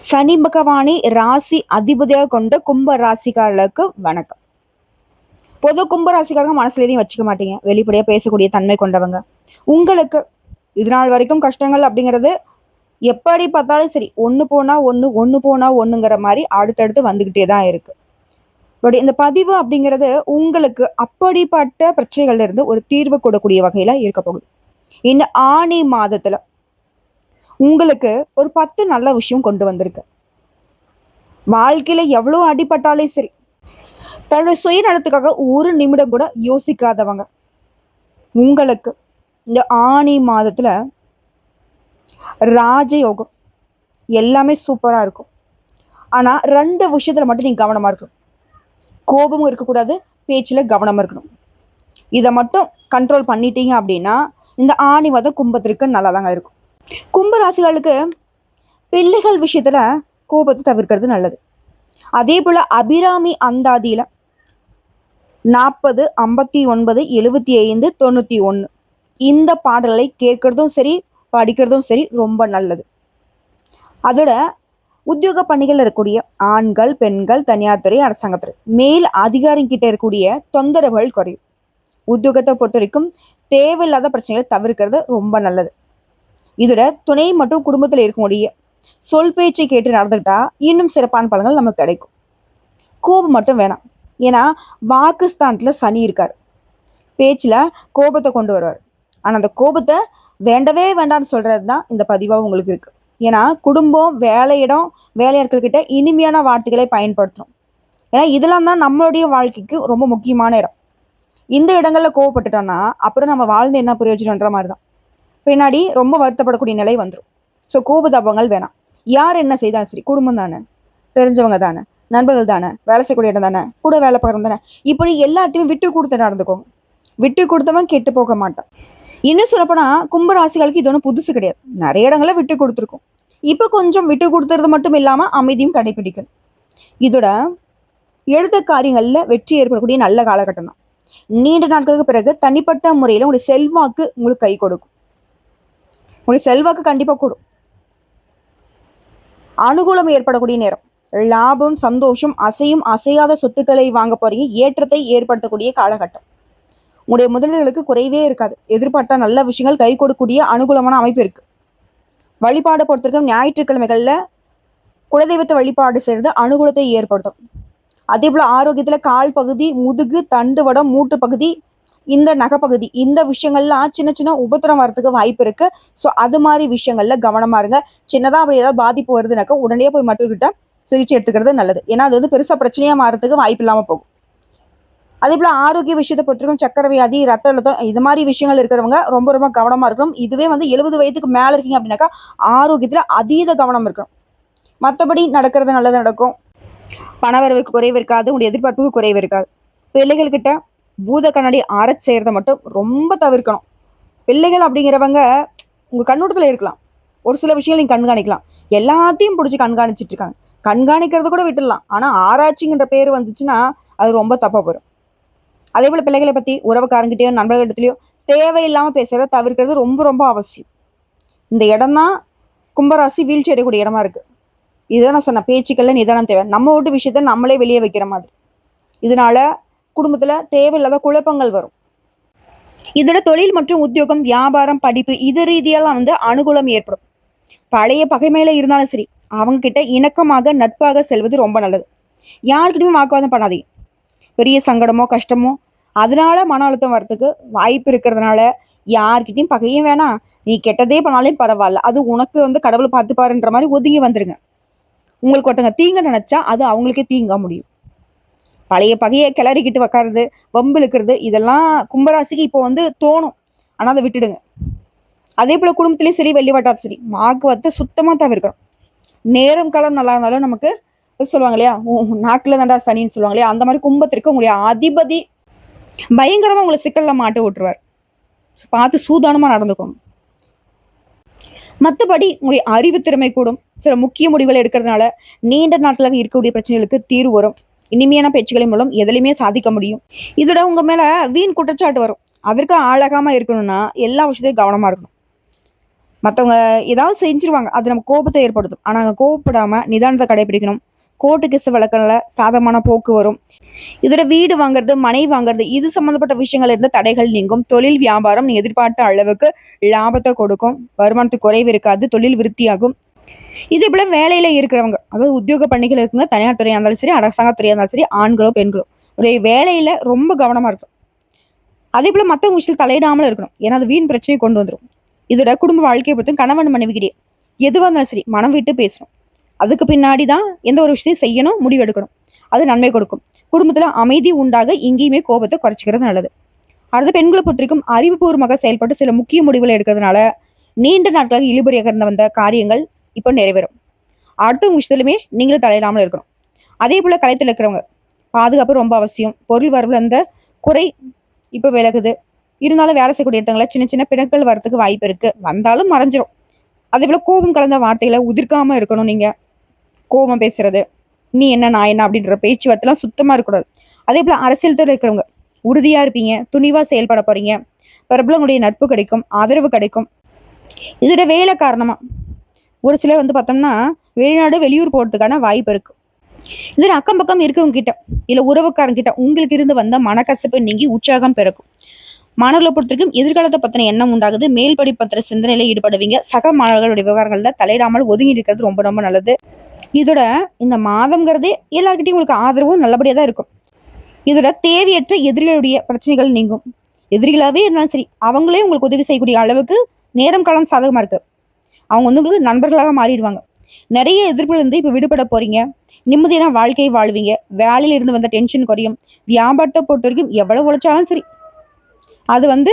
சனி பகவானை ராசி அதிபதியாக கொண்ட கும்ப ராசிக்காரர்களுக்கு வணக்கம். பொது கும்ப ராசிக்காரங்க மனசுல எதையும் வச்சுக்க மாட்டீங்க. வெளிப்படையாக பேசக்கூடிய தன்மை கொண்டவங்க. உங்களுக்கு இது நாள் வரைக்கும் கஷ்டங்கள் அப்படிங்கிறது எப்படி பார்த்தாலும் சரி ஒன்று போனால் ஒன்று ஒன்று போனால் ஒன்றுங்கிற மாதிரி அடுத்தடுத்து வந்துக்கிட்டே தான் இருக்குது பட் இந்த பதிவு அப்படிங்கிறது உங்களுக்கு அப்படிப்பட்ட பிரச்சனைகள்ல இருந்து ஒரு தீர்வு கொடுக்கக்கூடிய வகையில் இருக்க போகுது. இந்த ஆணி மாதத்தில் உங்களுக்கு ஒரு பத்து நல்ல விஷயம் கொண்டு வந்திருக்கு. வாழ்க்கையில் எவ்வளோ அடிபட்டாலே சரி. தன்னுடைய சுயநலத்துக்காக ஒரு நிமிடம் கூட யோசிக்காதவங்க. உங்களுக்கு இந்த ஆணி மாதத்தில் ராஜயோகம் எல்லாமே சூப்பராக இருக்கும். ஆனால் ரெண்டு விஷயத்தில் மட்டும் நீங்கள் கவனமாக இருக்கணும். கோபமும் இருக்கக்கூடாது பேச்சில் கவனமாக இருக்கணும். இதை மட்டும் கண்ட்ரோல் பண்ணிட்டீங்க அப்படின்னா இந்த ஆணி மாதம் கும்பத்திற்கு நல்லா தாங்க இருக்கும். கும்ப ராசிகளுக்கு பிள்ளைகள் விஷயத்தில் கோபத்தை தவிர்க்கிறது நல்லது. அதே போல் அபிராமி அந்தாதியில் நாற்பது ஐம்பத்தி ஒன்பது எழுபத்தி ஐந்து தொண்ணூற்றி ஒன்று இந்த பாடல்களை கேட்கறதும் சரி படிக்கிறதும் சரி ரொம்ப நல்லது. அதோட உத்தியோக பணிகள் இருக்கக்கூடிய ஆண்கள் பெண்கள் தனியார் துறை அரசாங்கத்துறை மேல் அதிகாரிகிட்ட இருக்கக்கூடிய தொந்தரவுகள் குறையும். உத்தியோகத்தை பொறுத்த வரைக்கும் தேவையில்லாத பிரச்சனைகளை தவிர்க்கிறது ரொம்ப நல்லது. இதோட துணை மற்றும் குடும்பத்தில் இருக்கக்கூடிய சொல் பேச்சை கேட்டு நடந்துக்கிட்டா இன்னும் சிறப்பான பலன்கள் நமக்கு கிடைக்கும். கோபம் மட்டும் வேணாம். ஏன்னா பாகிஸ்தான்ல சனி இருக்கார். பேச்சில் கோபத்தை கொண்டு வருவார். ஆனால் அந்த கோபத்தை வேண்டவே வேண்டாம்னு சொல்கிறது தான் இந்த பதிவாக உங்களுக்கு இருக்குது ஏன்னா குடும்பம் வேலையிடம் வேலையாட்கள்கிட்ட இனிமையான வார்த்தைகளை பயன்படுத்தணும் ஏன்னா இதெல்லாம் தான் நம்மளுடைய வாழ்க்கைக்கு ரொம்ப முக்கியமான இடம். இந்த இடங்களில் கோவப்பட்டுட்டோம்னா அப்புறம் நம்ம வாழ்ந்து என்ன பிரயோஜனன்ற மாதிரி தான் பின்னாடி ரொம்ப வருத்தப்படக்கூடிய நிலை வந்துடும் ஸோ கோபதாபங்கள் வேணாம். யார் என்ன செய்தாலும் சரி குடும்பம் தானே தெரிஞ்சவங்க தானே நண்பர்கள் தானே வேலை செய்யக்கூடிய இடம் தானே கூட வேலை பார்க்குறவங்க தானே இப்படி எல்லாத்தையுமே விட்டு கொடுத்து நடந்துக்கோங்க விட்டு கொடுத்தவன் கெட்டு போக மாட்டான். இன்னும் சொல்லப்போனால் கும்பராசிகளுக்கு இது ஒன்றும் புதுசு கிடையாது. நிறைய இடங்களில் விட்டு கொடுத்துருக்கோம். இப்போ கொஞ்சம் விட்டு கொடுத்துறது மட்டும் இல்லாமல் அமைதியும் கடைபிடிக்கணும். இதோட எழுத காரியங்களில் வெற்றி ஏற்படக்கூடிய நல்ல காலகட்டம் தான். நீண்ட நாட்களுக்கு பிறகு தனிப்பட்ட முறையில் உங்களுடைய செல்வாக்கு உங்களுக்கு கை கொடுக்கும். உங்களுடைய செல்வாக்கு கண்டிப்பாக கூடும். அனுகூலம் ஏற்படக்கூடிய நேரம். லாபம் சந்தோஷம் அசையும் அசையாத சொத்துக்களை வாங்க போறீங்க. ஏற்றத்தை ஏற்படுத்தக்கூடிய காலகட்டம். உங்களுடைய முதலீடுகளுக்கு குறைவே இருக்காது. எதிர்பார்த்தா நல்ல விஷயங்கள் கை கொடுக்கக்கூடிய அனுகூலமான அமைப்பு இருக்கு. வழிபாடு பொறுத்திருக்கும் ஞாயிற்றுக்கிழமைகள்ல குலதெய்வத்தை வழிபாடு செய்யறது அனுகூலத்தை ஏற்படுத்தும். அதே போல ஆரோக்கியத்துல கால் பகுதி முதுகு தண்டுவடம் மூட்டு பகுதி இந்த நகைப்பகுதி இந்த விஷயங்கள்லாம் சின்ன சின்ன உபத்திரம் வரதுக்கு வாய்ப்பு இருக்கு. ஸோ அது மாதிரி விஷயங்கள்ல கவனமா இருங்க. சின்னதா அப்படி ஏதாவது பாதிப்பு வருதுனாக்கா உடனே போய் மருத்துவர்கிட்ட சிகிச்சை எடுத்துக்கிறது நல்லது. ஏன்னா அது வந்து பெருசா பிரச்சனையா மாறதுக்கு வாய்ப்பு இல்லாம போகும். அதே போல ஆரோக்கிய விஷயத்தை பொறுத்திருக்கும் சக்கரை வியாதி ரத்த அழுத்தம் இது மாதிரி விஷயங்கள் இருக்கிறவங்க ரொம்ப ரொம்ப கவனமா இருக்கணும். இதுவே வந்து எழுபது வயதுக்கு மேல இருக்கீங்க அப்படின்னாக்கா ஆரோக்கியத்துல அதீத கவனம் இருக்கணும். மற்றபடி நடக்கிறது நல்லது நடக்கும். பணவரவுக்கு குறைவு இருக்காது. உங்களுடைய எதிர்பார்ப்புக்கு குறைவு இருக்காது. பிள்ளைகள்கிட்ட பூத கண்ணாடி ஆரச் செய்கிறத மட்டும் ரொம்ப தவிர்க்கணும். பிள்ளைகள் அப்படிங்கிறவங்க உங்கள் கண்ணூட்டத்தில் இருக்கலாம். ஒரு சில விஷயங்கள் நீங்கள் கண்காணிக்கலாம். எல்லாத்தையும் பிடிச்சி கண்காணிச்சிட்டு இருக்காங்க. கண்காணிக்கிறத கூட விட்டுடலாம். ஆனால் ஆராய்ச்சிங்கிற பேர் வந்துச்சுன்னா அது ரொம்ப தப்பாக போயிடும் அதே போல் பிள்ளைகளை பற்றி உறவுக்காரங்கிட்டயோ நண்பர்களிடத்துலையோ தேவையில்லாமல் பேசுகிறத தவிர்க்கிறது ரொம்ப ரொம்ப அவசியம். இந்த இடம் தான் கும்பராசி வீழ்ச்சி அடையக்கூடிய இடமா இருக்குது இதுதான் நான் சொன்ன பேச்சுக்கள்ல நிதானம் தேவை. நம்ம வீட்டு விஷயத்த நம்மளே வெளியே வைக்கிற மாதிரி. இதனால குடும்பத்தில் தேவையில்லாத குழப்பங்கள் வரும். இதோட தொழில் மற்றும் உத்தியோகம் வியாபாரம் படிப்பு இது ரீதியெல்லாம் வந்து அனுகூலம் ஏற்படும். பழைய பகைமையில இருந்தாலும் சரி அவங்க கிட்ட இணக்கமாக நட்பாக செல்வது ரொம்ப நல்லது. யாருக்கிட்டையும் வாக்குவாதம் பண்ணாதீங்க. பெரிய சங்கடமோ கஷ்டமோ அதனால மன அழுத்தம் வரத்துக்கு வாய்ப்பு இருக்கிறதுனால யார்கிட்டயும் பகையும் வேணாம். நீ கெட்டதே பண்ணாலும் பரவாயில்ல. அது உனக்கு வந்து கடவுள் பார்த்துப்பாருன்ற மாதிரி ஒதுங்கி வந்துருங்க. உங்களுக்கு ஒருத்தங்க தீங்க நினைச்சா அது அவங்களுக்கே தீங்க முடியும். பழைய பகையை கிளறிக்கிட்டு உக்காருது வம்பு இழுக்கிறது இதெல்லாம் கும்பராசிக்கு இப்போ வந்து தோணும். ஆனால் அதை விட்டுடுங்க. அதே போல் குடும்பத்துலேயும் சரி வெள்ளி வட்டாத்து சரி. வாக்குவத்தை சுத்தமாக தவிர்க்கணும். நேரம் காலம் நல்லா இருந்தாலும் நமக்கு சொல்லுவாங்க இல்லையா? நாக்கில் தாண்டா சனின்னு சொல்லுவாங்க இல்லையா? அந்த மாதிரி கும்பத்திற்கு உங்களுடைய அதிபதி பயங்கரமாக உங்களை சிக்கலில் மாட்டு விட்டுருவார். ஸோ பார்த்து சூதானமாக நடந்துக்கணும். மற்றபடி உங்களுடைய அறிவு திறமை கூடும். சில முக்கிய முடிவுகள் எடுக்கிறதுனால நீண்ட நாட்களாக இருக்கக்கூடிய பிரச்சனைகளுக்கு தீர்வு வரும். இனிமையான பேச்சுக்களின் மூலம் எதுலையுமே சாதிக்க முடியும். இதோட உங்க மேல வீண் குற்றச்சாட்டு வரும். அதற்கு ஆளாகாம இருக்கணும்னா எல்லா விஷயத்தையும் கவனமா இருக்கணும். மற்றவங்க ஏதாவது செஞ்சிருவாங்க. அது நம்ம கோபத்தை ஏற்படுத்தும். ஆனால் அங்கே கோபப்படாம நிதானத்தை கடைபிடிக்கணும். கோர்ட்டு கிசு வழக்கில் சாதகமான போக்கு வரும். இதோட வீடு வாங்குறது மனை வாங்குறது இது சம்மந்தப்பட்ட விஷயங்கள் இருந்த தடைகள் நீங்கும். தொழில் வியாபாரம் எதிர்பார்த்த அளவுக்கு லாபத்தை கொடுக்கும். வருமானத்துக்கு குறைவு இருக்காது. தொழில் விருத்தியாகும். இதே போல் வேலையில இருக்கிறவங்க அதாவது உத்தியோக பணிகள் இருக்குங்க தனியார் துறையாக இருந்தாலும் சரி அரசாங்கத்துறையாக இருந்தாலும் சரி ஆண்களோ பெண்களோ ஒரே வேலையில ரொம்ப கவனமா இருக்கும் அதே போல மற்றவங்க விஷயத்தில் தலையிடாமல் இருக்கணும். ஏன்னா அது வீண் பிரச்சனையை கொண்டு வந்துடும் இதோட குடும்ப வாழ்க்கையை பொறுத்தும் கணவன் மனைவிக்கிட்டே எதுவாக இருந்தாலும் சரி மனம் விட்டு பேசணும். அதுக்கு பின்னாடி தான் எந்த ஒரு விஷயத்தையும் செய்யணும் முடிவெடுக்கணும். அது நன்மை கொடுக்கும். குடும்பத்தில் அமைதி உண்டாக எங்கேயுமே கோபத்தை குறைச்சிக்கிறது நல்லது. அடுத்து பெண்களை பொறுத்திருக்கும் அறிவுபூர்வமாக செயல்பட்டு சில முக்கிய முடிவுகளை எடுக்கிறதுனால நீண்ட நாட்களாக இழுபறியாக இருந்த வந்த காரியங்கள் இப்போ நிறைவேறும். அடுத்தவங்க விஷயத்துலையுமே நீங்களும் தலையிடாமல் இருக்கணும். அதே போல கலைத்தில் இருக்கிறவங்க பாதுகாப்பு ரொம்ப அவசியம். பொருள் வரவில் அந்த குறை இப்போ விலகுது. இருந்தாலும் வேலை செய்யக்கூடிய இடத்துல சின்ன சின்ன பிணக்கள் வரத்துக்கு வாய்ப்பு இருக்கு. வந்தாலும் மறைஞ்சிரும். அதே போல கோபம் கலந்த வார்த்தைகளை உதிர்க்காம இருக்கணும் நீங்க. கோபம் பேசுறது நீ என்ன நான் என்ன? அப்படின்ற பேச்சுவார்த்தைலாம் சுத்தமாக இருக்கக்கூடாது. அதே போல் அரசியல் துறை இருக்கிறவங்க உறுதியா இருப்பீங்க துணிவா செயல்பட போறீங்க. பிரபலங்களுடைய நட்பு கிடைக்கும் ஆதரவு கிடைக்கும். இதோட வேலை காரணமா ஒரு சிலர் வந்து பார்த்தோம்னா வெளிநாடு வெளியூர் போகிறதுக்கான வாய்ப்பு இருக்கு. இதில் அக்கம் பக்கம் இருக்கிறவங்க கிட்ட இல்லை உறவுக்காரங்கிட்ட உங்களுக்கு இருந்து வந்த மனக்கசப்பு நீங்கி உற்சாகம் பிறக்கும். மாணவர்களை பொறுத்தவரைக்கும் எதிர்காலத்தை பற்றின எண்ணம் உண்டாகுது. மேல் படிப்பத்திர சிந்தனையில் ஈடுபடுவீங்க. சக மாணவர்களுடைய விவகாரங்களில் தலையிடாமல் ஒதுங்கி இருக்கிறது ரொம்ப ரொம்ப நல்லது. இதோட இந்த மாதங்கிறதே எல்லாருக்கிட்டையும் உங்களுக்கு ஆதரவும் நல்லபடியாக தான் இருக்கும். இதோட தேவையற்ற எதிரிகளுடைய பிரச்சனைகள் நீங்கும். எதிரிகளாகவே இருந்தாலும் சரி அவங்களே உங்களுக்கு உதவி செய்யக்கூடிய அளவுக்கு நேரம் காலம் சாதகமாக இருக்குது அவங்க வந்து உங்களுக்கு நண்பர்களாக மாறிடுவாங்க. நிறைய எதிர்ப்புலேருந்து இப்போ விடுபட போகிறீங்க நிம்மதியான வாழ்க்கையை வாழ்வீங்க. வேலையிலிருந்து வந்த டென்ஷன் குறையும். வியாபாரத்தை பொறுத்த வரைக்கும் எவ்வளவு உழைச்சாலும் சரி. அது வந்து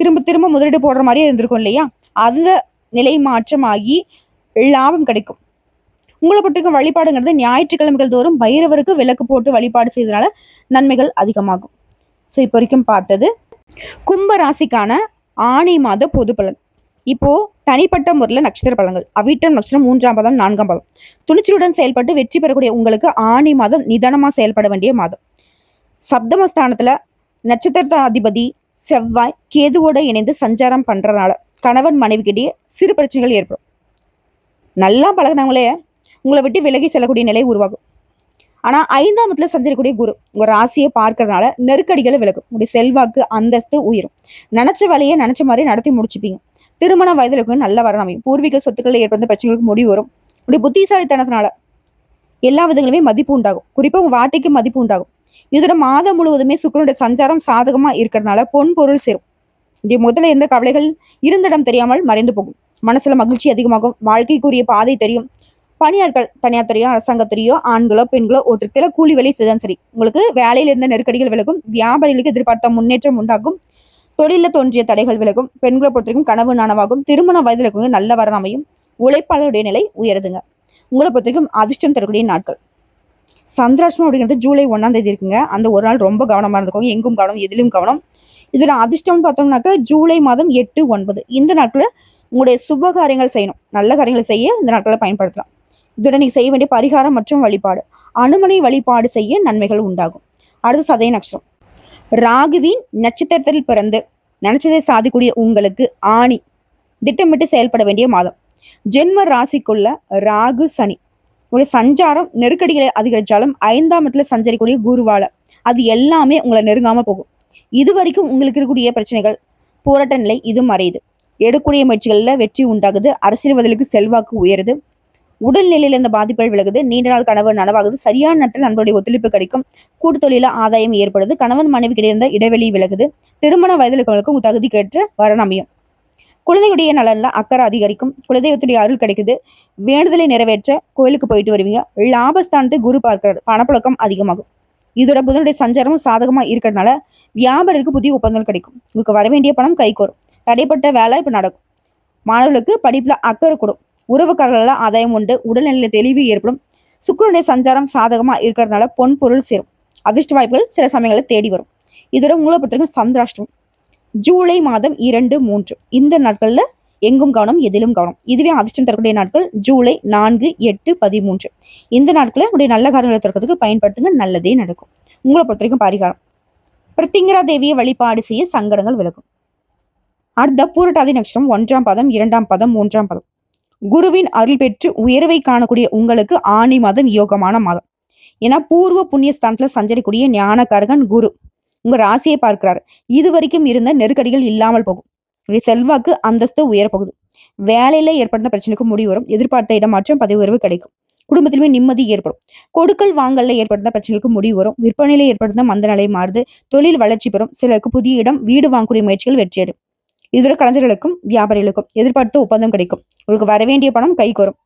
திரும்ப திரும்ப முதலீடு போடுற மாதிரியே இருந்திருக்கும் இல்லையா? அந்த நிலை மாற்றமாகி லாபம் கிடைக்கும். உங்களை பொறுத்தவரைக்கும் வழிபாடுங்கிறது ஞாயிற்றுக்கிழமைகள் தோறும் பைரவருக்கு விளக்கு போட்டு வழிபாடு செய்தனால நன்மைகள் அதிகமாகும். ஸோ இப்போ வரைக்கும் பார்த்தது கும்ப ராசிக்கான ஆணி மாத பொது பலன். இப்போது தனிப்பட்ட முறையில் நட்சத்திர பலன்கள். அவிட்டம் நட்சத்திரம் மூன்றாம் பதம் நான்காம் பதம். துணிச்சலுடன் செயல்பட்டு வெற்றி பெறக்கூடிய உங்களுக்கு ஆணி மாதம் நிதானமாக செயல்பட வேண்டிய மாதம். சப்தமஸ்தானத்தில் நட்சத்திர அதிபதி செவ்வாய் கேதுவோடு இணைந்து சஞ்சாரம் பண்ணுறதுனால கணவன் மனைவிக்கிட்டே சிறு பிரச்சனைகள் ஏற்படும். நல்லா பழகினவங்களே உங்களை விட்டு விலகி செல்லக்கூடிய நிலை உருவாகும். ஆனால் ஐந்தாம் இடத்துல சஞ்சரிக்கூடிய குரு உங்கள் ராசியை பார்க்கறதுனால நெருக்கடிகளை விலகும். உங்களுடைய செல்வாக்கு அந்தஸ்து உயரும். நினச்ச வேலையை நினச்ச மாதிரி நடத்தி முடிச்சுப்பீங்க. திருமண வயதில் நல்ல வர அமையும். பூர்வீக சொத்துக்களில் ஏற்பட்ட பிரச்சனைகளுக்கு முடிவு வரும் உடைய புத்திசாலித்தனத்தினால எல்லா விதங்களுமே மதிப்பு உண்டாகும். குறிப்பாக உங்க வார்த்தைக்கு மதிப்பு உண்டாகும். இதோட மாதம் முழுவதுமே சுக்கரனுடைய சஞ்சாரம் சாதகமா இருக்கிறதுனால பொன் பொருள் சேரும். இப்படி முதல்ல இருந்த கவலைகள் இருந்திடம் தெரியாமல் மறைந்து போகும். மனசுல மகிழ்ச்சி அதிகமாகும். வாழ்க்கைக்குரிய பாதை தெரியும். பணியாட்கள் தனியார் துறையோ அரசாங்கத்துறையோ ஆண்களோ பெண்களோ ஒருத்தருக்கில கூலி வேலை செய்தான் சரி உங்களுக்கு வேலையில இருந்த நெருக்கடிகள் விலகும். வியாபாரிகளுக்கு எதிர்பார்த்த முன்னேற்றம் உண்டாகும். தொழில தோன்றிய தடைகள் விலகும் பெண்களை பொறுத்தவரைக்கும் கனவு நனவாகும் திருமண வயதில் இருக்கவங்க நல்ல வரன் அமையும் உழைப்பாளருடைய நிலை உயருதுங்க. உங்களை பொறுத்தவரைக்கும் அதிர்ஷ்டம் தரக்கூடிய நாட்கள். சந்திராஷ்டம் அப்படிங்கிறது ஜூலை ஒன்றாம் தேதி இருக்குங்க. அந்த ஒரு நாள் ரொம்ப கவனமாக இருந்துக்கோங்க. எங்கும் கவனம் எதிலும் கவனம். இதில் அதிர்ஷ்டம்னு பார்த்தோம்னாக்கா ஜூலை மாதம் எட்டு ஒன்பது. இந்த நாட்களில் உங்களுடைய சுப காரியங்கள் செய்யணும். நல்ல காரியங்களை செய்ய இந்த நாட்களை பயன்படுத்தலாம். இதோட நீங்கள் செய்ய வேண்டிய பரிகாரம் மற்றும் வழிபாடு. அனுமனை வழிபாடு செய்ய நன்மைகள் உண்டாகும். அடுத்து சதய நட்சத்திரம். ராகுவின் நட்சத்திரத்தில் பிறந்து நினைச்சதை சாதிக்கூடிய உங்களுக்கு ஆணி. திட்டமிட்டு செயல்பட வேண்டிய மாதம். ஜென்ம ராசிக்குள்ள ராகு சனி. உங்களுடைய சஞ்சாரம் நெருக்கடிகளை அதிகரித்தாலும் ஐந்தாம் இடத்துல சஞ்சரிக்கூடிய குருவால அது எல்லாமே உங்களை நெருங்காம போகும். இது வரைக்கும் உங்களுக்கு இருக்கக்கூடிய பிரச்சனைகள் போராட்ட நிலை இது மறையுது. எடுக்கூடிய முயற்சிகளில் வெற்றி உண்டாகுது. அரசியல்வாதிகளுக்கு செல்வாக்கு உயருது. உடல்நிலையில இந்த பாதிப்புகள் விலகுது. நீண்ட நாள் கணவர் நனவாகுது. சரியான நேரத்தில் நண்பருடைய ஒத்துழைப்பு கிடைக்கும். கூட்டுத்தொழில ஆதாயம் ஏற்படுது. கணவன் மனைவி கிடை இடைவெளி விலகுது. திருமண வயதில் தகுதி தகுதிக்கேற்ற வரன் அமையும். குழந்தையுடைய நலன்ல அக்கறை அதிகரிக்கும். குலதெய்வத்துடைய அருள் கிடைக்குது. வேண்டுதலை நிறைவேற்ற கோயிலுக்கு போயிட்டு வருவீங்க. லாபஸ்தானத்தை குரு பார்க்கிறார் பணப்புழக்கம் அதிகமாகும். இதோட புதனுடைய சஞ்சாரமும் சாதகமா இருக்கிறதுனால வியாபாரிக்கு புதிய ஒப்பந்தங்கள் கிடைக்கும். உங்களுக்கு வர வேண்டிய பணம் கைகோரும் தடைப்பட்ட வேலை இப்ப நடக்கும். மாணவர்களுக்கு படிப்புல அக்கறை கூடும். உறவுக்காரர்களால் ஆதாயம் உண்டு. உடல்நிலையில தெளிவு ஏற்படும். சுக்கரனுடைய சஞ்சாரம் சாதகமா இருக்கிறதுனால பொன் பொருள் சேரும். அதிர்ஷ்ட வாய்ப்புகள் சில சமயங்களில் தேடி வரும். இதோட உங்களை பொறுத்தவரைக்கும் சந்திராஷ்டம் ஜூலை மாதம் இரண்டு மூன்று. இந்த நாட்களில் எங்கும் கவனம் எதிலும் கவனம். இதுவே அதிர்ஷ்டம் தரக்கூடிய நாட்கள். ஜூலை நான்கு எட்டு பதிமூன்று. இந்த நாட்களில் உங்களுடைய நல்ல காரியங்களை திறக்கிறதுக்கு பயன்படுத்துங்க. நல்லதே நடக்கும். உங்களை பொறுத்த வரைக்கும் பரிகாரம். பிரத்திங்கரா தேவியை வழிபாடு செய்ய சங்கடங்கள் விலகும். அடுத்த பூரட்டாதி நட்சத்திரம் ஒன்றாம் பதம் இரண்டாம் பதம் மூன்றாம் பதம். குருவின் அருள் பெற்று உயர்வை காணக்கூடிய உங்களுக்கு ஆணி மாதம் யோகமான மாதம். ஏன்னா பூர்வ புண்ணிய ஸ்தானத்துல சஞ்சரிக்கூடிய ஞானகாரகன் குரு. உங்க ராசியை பார்க்கிறார். இது வரைக்கும் இருந்த நெருக்கடிகள் இல்லாமல் போகும். உங்களுடைய செல்வாக்கு அந்தஸ்து உயரப்போகுது. வேலையில ஏற்பட்ட பிரச்சனைக்கு முடிவு வரும். எதிர்பார்த்த இடமாற்றம் பதவி உயர்வு கிடைக்கும். குடும்பத்திலுமே நிம்மதி ஏற்படும். கொடுக்கல் வாங்கல்ல ஏற்படுத்த பிரச்சனைகளுக்கு முடிவு வரும். விற்பனையில ஏற்படுத்த மந்த நிலை மாறுது. தொழில் வளர்ச்சி பெறும். சிலருக்கு புதிய இடம் வீடு வாங்கக்கூடிய முயற்சிகள் வெற்றியடும் இதோட கலைஞர்களுக்கும் வியாபாரிகளுக்கும் எதிர்பார்த்த ஒப்பந்தம் கிடைக்கும். உங்களுக்கு வரவேண்டிய பணம் கைக்கு வரும்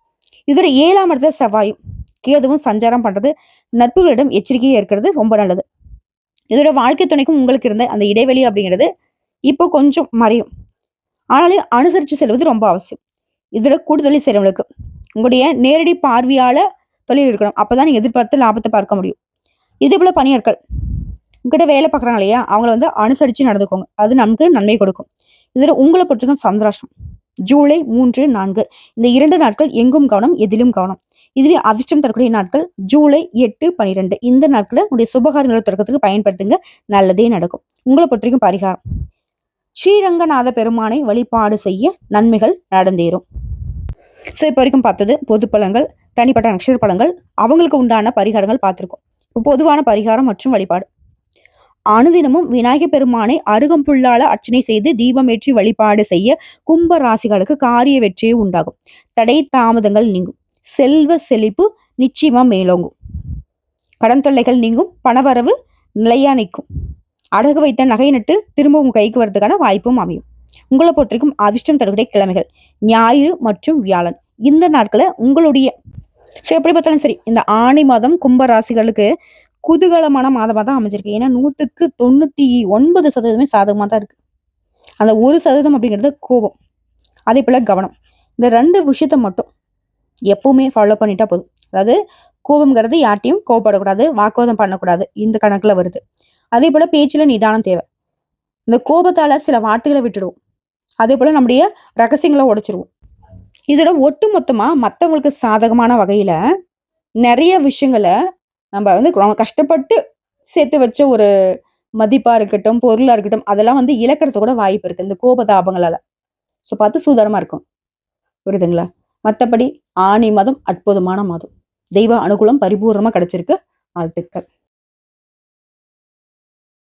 இதோட ஏழாம் இடத்துல செவ்வாயும் கேதுவும் சஞ்சாரம் பண்றது நட்புகளிடம் எச்சரிக்கையை இருக்கிறது ரொம்ப நல்லது. இதோட வாழ்க்கை துணைக்கும் உங்களுக்கு இருந்த அந்த இடைவெளி அப்படிங்கிறது இப்போ கொஞ்சம் மறையும். ஆனாலும் அனுசரித்து செல்வது ரொம்ப அவசியம். இதோட கூடுதலில் செய்கிறவங்களுக்கு உங்களுடைய நேரடி பார்வையால தொழில் இருக்கணும். அப்பதான் நீங்க எதிர்பார்த்து லாபத்தை பார்க்க முடியும். இதே போல பணியாட்கள் உங்ககிட்ட வேலை பார்க்குறாங்க இல்லையா? அவங்கள வந்து அனுசரித்து நடந்துக்கோங்க. அது நமக்கு நன்மை கொடுக்கும். இதில் உங்களை பொறுத்திருக்கும் சந்திராஷ்டம் ஜூலை மூன்று நான்கு. இந்த இரண்டு நாட்கள் எங்கும் கவனம் எதிலும் கவனம். இதுவே அதிர்ஷ்டம் தரக்கூடிய நாட்கள். ஜூலை எட்டு பனிரெண்டு. இந்த நாட்களை உங்களுடைய சுபகாரங்களை தொடக்கத்துக்கு பயன்படுத்துங்க. நல்லதே நடக்கும். உங்களை பொறுத்தவரைக்கும் பரிகாரம். ஸ்ரீரங்கநாத பெருமானை வழிபாடு செய்ய நன்மைகள் நடந்தேறும். ஸோ இப்போ வரைக்கும் பார்த்தது பொது பழங்கள் தனிப்பட்ட நட்சத்திர பழங்கள் அவங்களுக்கு உண்டான பரிகாரங்கள் பார்த்துருக்கோம். இப்போ பொதுவான பரிகாரம் மற்றும் வழிபாடு. அனுதினமும் விநாயகர் பெருமானை அருகம்புல்லால அர்ச்சனை செய்து தீபம் ஏற்றி வழிபாடு செய்ய கும்ப ராசிகளுக்கு காரிய வெற்றியே உண்டாகும். தடை தாமதங்கள் நீங்கும். செல்வ செழிப்பு நிச்சயமா மேலோங்கும். கடன் தொல்லைகள் நீங்கும். பணவரவு நிலையா நிற்கும். அடகு வைத்த நகை நட்டு திரும்ப உங்க கைக்கு வரதுக்கான வாய்ப்பும் அமையும். உங்களை பொறுத்திருக்கும் அதிர்ஷ்டம் தரக்கூடிய கிழமைகள் ஞாயிறு மற்றும் வியாழன். இந்த நாட்களை உங்களுடைய ஸோ எப்படி பார்த்தாலும் சரி இந்த ஆணி மாதம் கும்ப ராசிகளுக்கு குதூகலமான மாதமாக தான் அமைஞ்சிருக்கு. ஏன்னா நூற்றுக்கு தொண்ணூற்றி ஒன்பது சதவீதமே சாதகமாக தான் இருக்கு. அந்த ஒரு சதவீதம் அப்படிங்கிறது கோபம். அதே போல் கவனம். இந்த ரெண்டு விஷயத்த மட்டும் எப்பவுமே ஃபாலோ பண்ணிட்டா போதும். அதாவது கோபம்ங்கிறது யார்ட்டையும் கோபப்படக்கூடாது வாக்குவாதம் பண்ணக்கூடாது. இந்த கணக்கில் வருது. அதே போல் பேச்சில் நிதானம் தேவை. இந்த கோபத்தால் சில வார்த்தைகளை விட்டுடுவோம். அதே போல் நம்முடைய ரகசியங்களை உடைச்சிருவோம். இதோட ஒட்டு மொத்தமாக மற்றவங்களுக்கு சாதகமான வகையில் நிறைய விஷயங்களை நம்ம வந்து ரொம்ப கஷ்டப்பட்டு சேர்த்து வச்ச ஒரு மதிப்பாக இருக்கட்டும் பொருளாக இருக்கட்டும் அதெல்லாம் வந்து இழக்கிறது கூட வாய்ப்பு இருக்குது இந்த கோபதாபங்களால் ஸோ பார்த்து சூதாரமாக இருக்கும். புரியுதுங்களா? மற்றபடி ஆணி மதம் அற்புதமான மாதம். தெய்வ அனுகூலம் பரிபூர்ணமாக கிடைச்சிருக்கு. வாழ்த்துக்கள்.